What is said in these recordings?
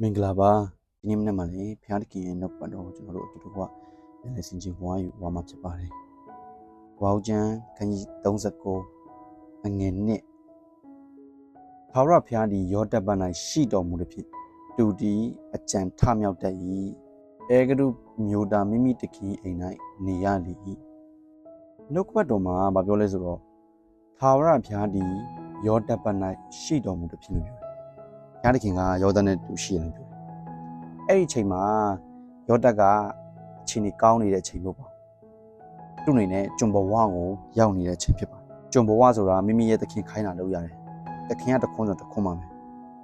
မင်္ဂလာပါဒီနေ့မနေ့မှလည်းဖျားတခင်ရဲ့နောက်ပတ်တော့ကျွန်တော်တို့အတူတူကလည်းလည်းစင်ချင်းဝါယူဝါမှာဖြစ်ပါတယ်ဝါဦးကျန်းခန်းကြီး39အငယ်နှစ်သာဝရဖျားဒီရောတက်ပန်၌ရှိတော်မူသည်ဖြင့်တူတီအကြံထမြောက်တတ်၏အဲဂရုမျိုးသားမိမိတခင်အိမ်၌နေရလေ၏နှုတ်ကပတ်တော်မှာဗာပြောလဲဆိုတော့သာဝရဖျားဒီရောတက်ပန်၌ရှိတော်မူသည်ဖြင့်လို့ပြောတယ် ဘုရားတခင်ကယောသနဲ့တူရှိတယ်လို့ပြောတယ်အဲ့ဒီအချိန်မှာယောတက်ကအချိန်ကြီးကောင်းနေတဲ့အချိန်မျိုးပေါ့သူ့အနေနဲ့ကျွန်ဘဝကိုရောက်နေတဲ့အချိန်ဖြစ်ပါတယ်ကျွန်ဘဝဆိုတာမိမိရဲ့သခင်ခိုင်းတာလုပ်ရတယ်သခင်ကတခွန်းဆိုတခွန်းပါမယ်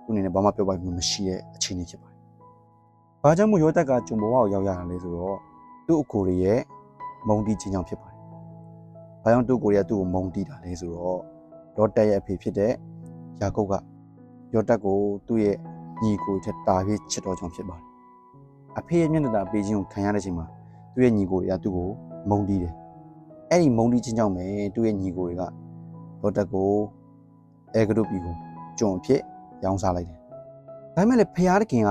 သူ့အနေနဲ့ဘာမှပြောပိုင်မှုမရှိတဲ့အချိန်ကြီးဖြစ်ပါတယ်ဘာကြောင့်မို့ယောတက်ကကျွန်ဘဝကိုရောက်ရတာလဲဆိုတော့သူ့အကိုရဲ့မုံတီးခြင်းကြောင့်ဖြစ်ပါတယ်ဘာကြောင့်သူ့ကိုယ်ရဲ့သူ့ကိုမုံတီးတာလဲဆိုတော့ယောတက်ရဲ့အဖေဖြစ်တဲ့ယာကုပ်က ယောတက်ကိုသူ့ရဲ့ညီကိုထက်တာပြီးချစ်တော်ကြောင့်ဖြစ်ပါတယ်။အဖေရဲ့မျက်နှာတာပေးခြင်းကိုခံရတဲ့ချိန်မှာသူ့ရဲ့ညီကိုတွေကသူ့ကိုမုန်းတီးတယ်။အဲ့ဒီမုန်းတီးခြင်းကြောင့်ပဲသူ့ရဲ့ညီကိုတွေကယောတက်ကိုအဲဂရုပီကိုကြုံအဖြစ်ရောင်းစားလိုက်တယ်။ဒါပေမဲ့လည်းဖျားတခင်က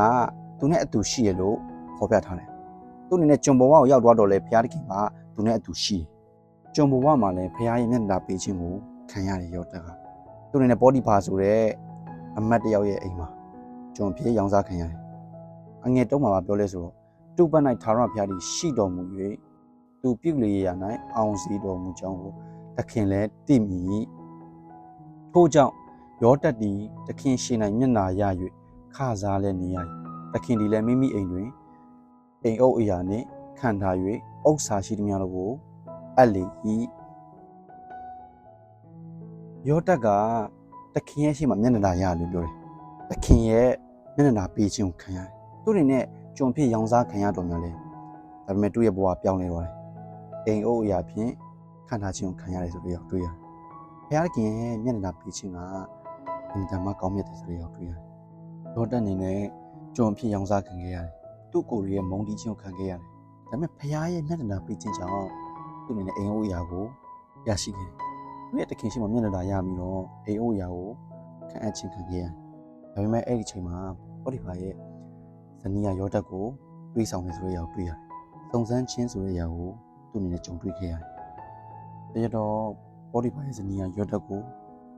သူနဲ့အတူရှိရလို့ခေါ်ပြထားတယ်။သူ့အနေနဲ့ကြုံဘဝကိုရောက်သွားတော့လေဖျားတခင်ကသူနဲ့အတူရှိတယ်။ကြုံဘဝမှာလည်းဖျားရဲ့မျက်နှာတာပေးခြင်းကိုခံရတယ်ယောတက်ကသူ့အနေနဲ့ဘောဒီဖာဆိုတဲ့ အမတ်တယောက်ရဲ့အိမ်မှာကျွန်ဖြစ်ရောင်းစားခံရတယ်။အငယ်တုံးမှာပြောလဲဆိုတော့တူပတ်၌ထာဝရဘုရားသည်ရှိတော်မူ၍သူပြုလေရာ၌အောင်စီတော်မူကြောင်းကိုသခင်လည်းသိမြည်။ထို့ကြောင့်ယောတက်သည်သခင်ရှင်၌မျက်နာရ၍ခစားလည်းနေရ၏။သခင်သည်လည်းမိမိအိမ်တွင်အိမ်အုပ်အရာနှင့်ခံထား၍ဥစ္စာရှိသမျှတို့ကိုအပ်လေ၏။ယောတက်ကတ ခင်ရဲ့ရှိမှမျက်နှာသာရလို့ပြောတယ်။တခင်ရဲ့မျက်နှာသာပေးခြင်းကိုခံရတယ်။သူ့အနေနဲ့ကြုံဖြစ်ရောင်းစားခံရတော်များလဲ။ဒါပေမဲ့သူ့ရဲ့ဘဝပြောင်းလဲသွားတယ်။အိမ်အိုးအရာဖြင့်ခံထားခြင်းကိုခံရတယ်ဆိုပြီးတော့တွေ့ရတယ်။ဘုရားခင်ရဲ့မျက်နှာသာပေးခြင်းကအင်တာမကောင်းမြတ်တယ်ဆိုပြီးတော့တွေ့ရတယ်။ဒေါ်တက်အနေနဲ့ကြုံဖြစ်ရောင်းစားခံခဲ့ရတယ်။သူ့ကိုယ်ရဲ့မုံတီးခြင်းကိုခံခဲ့ရတယ်။ဒါပေမဲ့ဘုရားရဲ့မျက်နှာသာပေးခြင်းကြောင့်သူ့အနေနဲ့အိမ်အိုးအရာကိုရရှိခဲ့တယ်။ သူ့ရဲ့တခင်ရှိမှမျက်နှာသာရပြီးတော့အိမ်အိုးအရာကိုခံအပ်ခြင်းခံခဲ့ရတယ်။ဒါပေမဲ့အဲ့ဒီချိန်မှာပေါတိဖာရဲ့ဇနီးယာယောတက်ကိုတွေးဆောင်နေဆိုတဲ့အရာကိုတွေးရတယ်။စုံစမ်းခြင်းဆိုတဲ့အရာကိုသူ့အနေနဲ့ကြုံတွေ့ခဲ့ရတယ်။ဒါကြတော့ပေါတိဖာရဲ့ဇနီးယာယောတက်ကို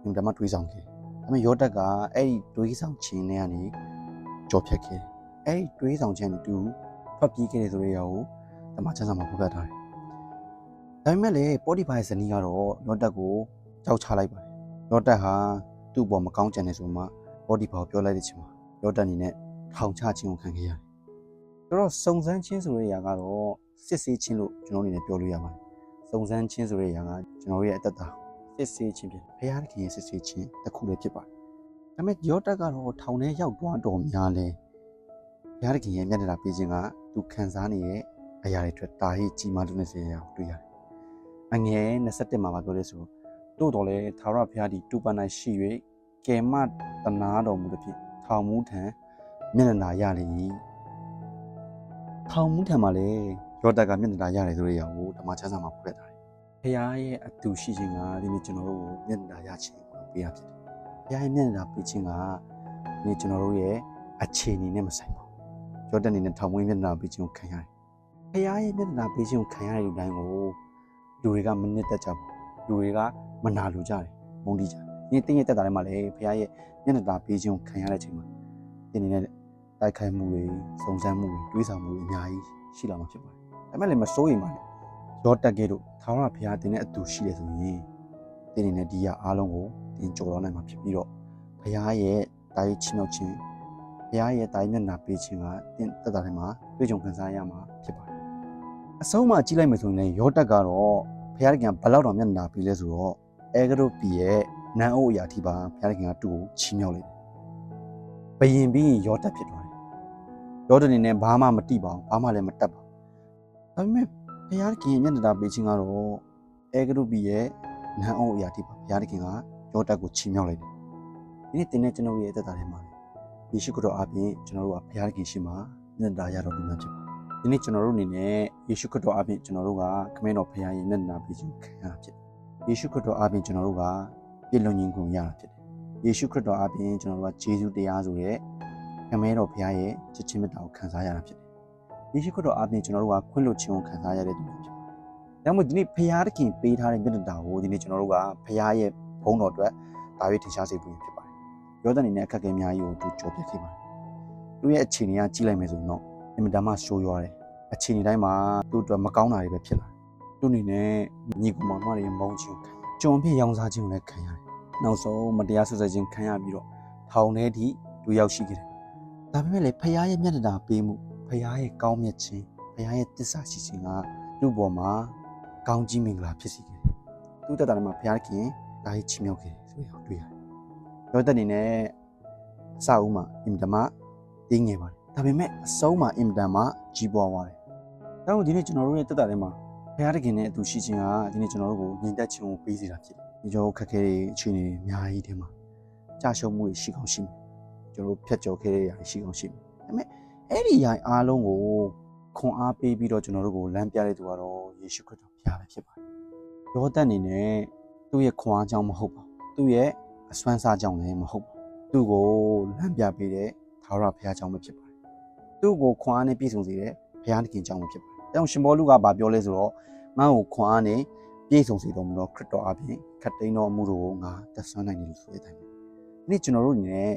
အင်တမတွေးဆောင်ခဲ့။ဒါပေမဲ့ယောတက်ကအဲ့ဒီတွေးဆောင်ခြင်းနဲ့ကနေကြော်ဖြတ်ခဲ့တယ်။အဲ့ဒီတွေးဆောင်ခြင်းနဲ့တူထွက်ပြေးခဲ့တယ်ဆိုတဲ့အရာကိုတမန်ကျမ်းစာမှာဖော်ပြထားတယ်။ ဒါပေမဲ့လေပေါတိဖာရဲ့ဇနီးကတော့ယောတက်ကိုကြောက်ချလိုက်ပါတယ်။ယောတက်ဟာသူ့ဘောမကောင်းကြံနေဆိုမှဘောဒီဘောပြောလိုက်တဲ့ချိန်မှာရော့တက်အနေနဲ့ထောင်ချခြင်းကိုခံခဲ့ရတယ်။ဆိုတော့စုံစမ်းခြင်းဆိုတဲ့အရာကတော့စစ်ဆေးခြင်းလို့ကျွန်တော်အနေနဲ့ပြောလို့ရပါတယ်။စုံစမ်းခြင်းဆိုတဲ့အရာကကျွန်တော်ရဲ့အသက်တာစစ်ဆေးခြင်းဖြစ်ဘုရားသခင်ရဲ့စစ်ဆေးခြင်းတစ်ခုလည်းဖြစ်ပါတယ်။ဒါပေမဲ့ရော့တက်ကတော့ထောင်ထဲရောက်သွားတော်များလဲဘုရားသခင်ရဲ့မျက်နှာတာပေးခြင်းကသူခံစားနေရဲ့အရာတွေအတွက်တာဟိကြီးမားလို့နေစေရအောင်တွေ့ရတယ်။ အငယ်27မှာပြောလဲဆိုတော့တို့တော်လဲသာရဘုရားဒီတူပန်၌ရှိ၍ကယ်မတနာတော်မူသည်ဖြင့်ထောင်မူထံမျက်နှာနာရလေ၏ထောင်မူထံမှာလေရောတက်ကမျက်နှာနာရတယ်ဆိုတဲ့အရာကိုဓမ္မချမ်းစာမှာဖော်ပြထားတယ်ဘုရားရဲ့အတူရှိခြင်းကဒီနေ့ကျွန်တော်တို့ကိုမျက်နှာနာရခြင်းကိုပေးရဖြစ်တယ်ဘုရားရဲ့မျက်နှာနာပေးခြင်းကဒီနေ့ကျွန်တော်တို့ရဲ့အခြေအနေနဲ့မဆိုင်ပါဘူးရောတက်အနေနဲ့ထောင်မွေးမျက်နှာနာပေးခြင်းကိုခံရတယ်ဘုရားရဲ့မျက်နှာနာပေးခြင်းကိုခံရတဲ့လူတိုင်းကို လူတွေကမနစ်သက်ကြဘူးလူတွေကမနာလိုကြတယ်မုန်းတီးကြတယ်ဒီတင်းရဲ့တက်တာထဲမှာလည်းဘုရားရဲ့မျက်နှာသာပေးခြင်းကိုခံရတဲ့အချိန်မှာတင်းနေတဲ့တိုက်ခိုက်မှုတွေစုံစမ်းမှုတွေတွေးဆောင်မှုတွေအများကြီးရှိလာမှာဖြစ်ပါတယ်။ဒါပေမဲ့လည်းမစိုးရိမ်ပါနဲ့။ရောတက်ကေတို့ထာဝရဘုရားတင်းနဲ့အတူရှိတယ်ဆိုရင်တင်းနေတဲ့ဒီရအားလုံးကိုတင်းကြော်တော့နိုင်မှာဖြစ်ပြီးတော့ဘုရားရဲ့တာရေးချင်းနောက်ချင်းဘုရားရဲ့တာရေးမျက်နှာပေးခြင်းကတင်းတက်တာထဲမှာတွေ့ကြုံခံစားရမှာဖြစ်ပါတယ်။ အဆုံးမှာကြည့်လိုက်မယ်ဆိုရင်လည်းရောတက်ကတော့ဘုရားကဘလောက်တော်မျက်နှာပေးလဲဆိုတော့အဲဂရုပီရဲ့နန်းအိုးအရာထိပါဘုရားသခင်ကသူ့ကိုချီးမြှောက်လိုက်တယ်။ဘယင်ပြီးရင်ရောတက်ဖြစ်သွားတယ်။ရောတက်နေနဲ့ဘာမှမတိပါဘူး။ဘာမှလည်းမတက်ပါဘူး။ဒါပေမဲ့ဘုရားသခင်ရဲ့မျက်နှာသာပေးခြင်းကတော့အဲဂရုပီရဲ့နန်းအိုးအရာထိပါဘုရားသခင်ကရောတက်ကိုချီးမြှောက်လိုက်တယ်။ဒီနေ့တင်တဲ့ကျွန်တော်ရဲ့အသက်တာထဲမှာယေရှုခရစ်တော်အပြင်ကျွန်တော်တို့ကဘုရားသခင်ရှိမှမျက်နှာသာရတော်မူမှာဖြစ်ပါတယ်။ ဒီနေ့ကျွန်တော်တို့အနေနဲ့ယေရှုခရစ်တော်အပြင်ကျွန်တော်တို့ကခမင်းတော်ဘုရားရဲ့မျက်နှာပေးခြင်းခံရဖြစ်တယ်။ယေရှုခရစ်တော်အပြင်ကျွန်တော်တို့ကပြည့်လွန်ခြင်းကိုရတာဖြစ်တယ်။ယေရှုခရစ်တော်အပြင်ကျွန်တော်တို့ကဂျေဇုတရားဆိုတဲ့ဘခမဲတော်ဘုရားရဲ့ချစ်ချင်းမေတ္တာကိုခံစားရတာဖြစ်တယ်။ယေရှုခရစ်တော်အားဖြင့်ကျွန်တော်တို့ကခွင့်လွှတ်ခြင်းကိုခံစားရတဲ့သူတွေဖြစ်ပါတယ်။ဒါမှမဟုတ်ဒီနေ့ဘုရားသခင်ပေးထားတဲ့မေတ္တာကိုဒီနေ့ကျွန်တော်တို့ကဘုရားရဲ့ဘုန်းတော်အတွက်ဒါရွေးထင်ရှားစေဖို့ဖြစ်ပါတယ်။ယောသန်အနေနဲ့အခက်အခဲအများကြီးကိုသူကြော်ပြခဲ့ပါတယ်။သူ့ရဲ့အခြေအနေကကြီးလိုက်မယ်ဆိုရင်တော့ အင်မတန်မှရှိုးရွားတယ်။အခြေအနေတိုင်းမှာသူ့အတွက်မကောင်းတာတွေပဲဖြစ်လာတယ်။သူ့အနေနဲ့ညီကောင်မတွေမုန်းခြင်းခံကြုံဖြစ်ရောင်စားခြင်းကိုလည်းခံရတယ်။နောက်ဆုံးမတရားဆွဆွဲခြင်းခံရပြီးတော့ထောင်ထဲထိသူရောက်ရှိခဲ့တယ်။ဒါပေမဲ့လည်းဖခင်ရဲ့မျက်နှာပေးမှုဖခင်ရဲ့ကောင်းမြတ်ခြင်းဖခင်ရဲ့တစ္ဆာရှိခြင်းကသူ့ပေါ်မှာကောင်းကြီးမင်္ဂလာဖြစ်စေခဲ့တယ်။သူ့တက်တာလည်းမှာဖခင်ဒါကြီးချီးမြှောက်ခဲ့တယ်ဆိုရအောင်တွေ့ရတယ်။ရောသက်နေနဲ့အစအဦးမှာအင်တမတင်းငယ်ပါတယ်။ ဒါပေမဲ့အဆုံးမှာအင်တမကြီးပွားသွားတယ်။ဒါကြောင့်ဒီနေ့ကျွန်တော်တို့ရဲ့တက်တာထဲမှာဖခင်နဲ့အတူရှိခြင်းကဒီနေ့ကျွန်တော်တို့ကိုညီတက်ခြင်းကိုပေးစေတာဖြစ်တယ်။ဒီကြောခက်ခဲတဲ့အခြေအနေတွေအများကြီးထဲမှာကြာရှုံးမှုတွေရှိကောင်းရှိမယ်။ကျွန်တော်တို့ဖြတ်ကျော်ခဲ့တဲ့ຢာတွေရှိကောင်းရှိမယ်။ဒါပေမဲ့အဲ့ဒီຢာအားလုံးကိုခွန်အားပေးပြီးတော့ကျွန်တော်တို့ကိုလမ်းပြတဲ့သူကတော့ယေရှုခရစ်တော်ဘုရားပဲဖြစ်ပါတယ်။ရောသက်အနေနဲ့သူ့ရဲ့ခွန်အားကြောင့်မဟုတ်ပါဘူး။သူ့ရဲ့အစွမ်းစားကြောင့်လည်းမဟုတ်ပါဘူး။သူ့ကိုလမ်းပြပေးတဲ့သာရဘုရားကြောင့်ပဲဖြစ်ပါတယ်။ သူ့ကိုခွန်အားနဲ့ပြည့်စုံစေတဲ့ဘုရားသခင်ကြောင့်ပဲဖြစ်ပါတယ်။အဲကြောင့်ရှင်ဘောလူကဗာပြောလဲဆိုတော့ငါ့ကိုခွန်အားနဲ့ပြည့်စုံစေတော်မူသောခရစ်တော်အပြင်ခတ်သိမ်းတော်မူတော်ကိုငါသက်ဆွမ်းနိုင်တယ်လို့ဆိုတဲ့အတိုင်းပဲ။ဒီနေ့ကျွန်တော်တို့အနေနဲ့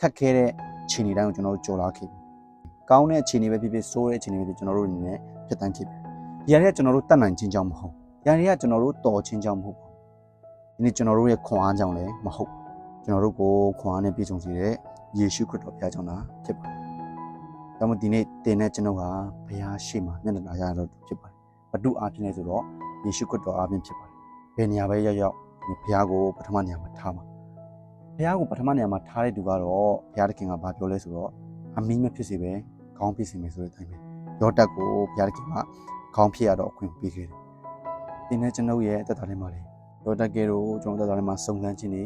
ခက်ခဲတဲ့ခြေနေတိုင်းကိုကျွန်တော်တို့ကြော်လာခဲ့ပြီ။ကောင်းတဲ့ခြေနေပဲဖြစ်ဖြစ်ဆိုးတဲ့ခြေနေပဲဖြစ်ကျွန်တော်တို့အနေနဲ့ဖြတ်တန်းခဲ့ပြီ။ဒီရတဲ့ကျွန်တော်တို့တတ်နိုင်ခြင်းကြောင့်မဟုတ်။ဒီရတဲ့ကျွန်တော်တို့တော်ခြင်းကြောင့်မဟုတ်ပါဘူး။ဒီနေ့ကျွန်တော်တို့ရဲ့ခွန်အားကြောင့်လည်းမဟုတ်ဘူး။ကျွန်တော်တို့ကိုခွန်အားနဲ့ပြည့်စုံစေတဲ့ယေရှုခရစ်တော်ဘုရားကြောင့်သာဖြစ်ပါတယ်။ ဒါမှမဟုတ်ဒီနေ့တင်တဲ့ကျွန်တော်ဟာဘုရားရှိမှမျက်နှာသာရတော့ဖြစ်ပါတယ်။ဘတုအားဖြင့်လဲဆိုတော့ယေရှုခရစ်တော်အားဖြင့်ဖြစ်ပါတယ်။ဘယ်နေရာပဲရောက်ရောက်ဒီဘုရားကိုပထမနေရာမှာထားပါဘုရားကိုပထမနေရာမှာထားတဲ့သူကတော့ဘုရားသခင်ကဘာပြောလဲဆိုတော့အမီးမဖြစ်စေပဲခေါင်းဖြစ်စေမယ်ဆိုတဲ့အတိုင်းပဲယောတက်ကိုဘုရားသခင်ကခေါင်းဖြစ်ရတော့အခွင့်ပေးခဲ့တယ်။ဒီနေ့ကျွန်ုပ်ရဲ့တက်တာထဲမှာလေယောတက်ကဲတို့ကျွန်တော်တက်တာထဲမှာစုံစမ်းခြင်းတွေ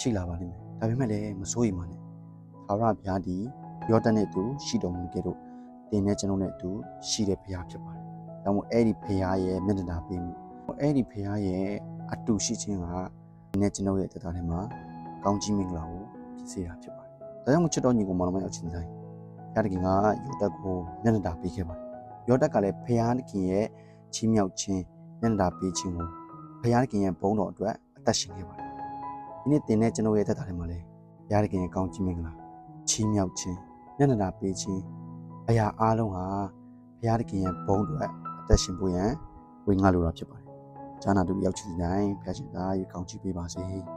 ရှိလာပါလိမ့်မယ်။ဒါပေမဲ့လည်းမစိုးရိမ်ပါနဲ့။သာရဘုရားဒီ ယောတက်နဲ့အတူရှိတော်မူကြတို့တင်နဲ့ကျွန်တော်နဲ့အတူရှိတဲ့ဘုရားဖြစ်ပါတယ်။ဒါမှမဟုတ်အဲ့ဒီဘုရားရဲ့မျက်နှာပေးမှုအဲ့ဒီဘုရားရဲ့အတူရှိခြင်းကဒီနေ့ကျွန်တော်ရဲ့တက်တာထဲမှာကောင်းကြီးမင်္ဂလာကိုဖြစ်စေတာဖြစ်ပါတယ်။ဒါကြောင့်မချစ်တော်ညီကိုမောင်နှမရောက်ချင်းဆိုင်ဘုရားတခင်ကယောတက်ကိုမျက်နှာပေးခဲ့ပါတယ်။ယောတက်ကလည်းဘုရားတခင်ရဲ့ချီးမြှောက်ခြင်းမျက်နှာပေးခြင်းကိုဘုရားတခင်ရဲ့ဘုန်းတော်အတွက်အသက်ရှင်ခဲ့ပါတယ်။ဒီနေ့တင်တဲ့ကျွန်တော်ရဲ့တက်တာထဲမှာလည်းဘုရားတခင်ရဲ့ကောင်းကြီးမင်္ဂလာချီးမြှောက်ခြင်း မျက်နှာပေးခြင်းအရာအားလုံးဟာဘုရားတခင်ရဲ့ဘုန်းတော်အတွက်အသက်ရှင်ဖို့ရန်ဝေငှလိုတာဖြစ်ပါတယ်။ဈာနာတူရောက်ချင်တိုင်းဘုရားရှင်သားရဲ့ကောင်းချီးပေးပါစေ။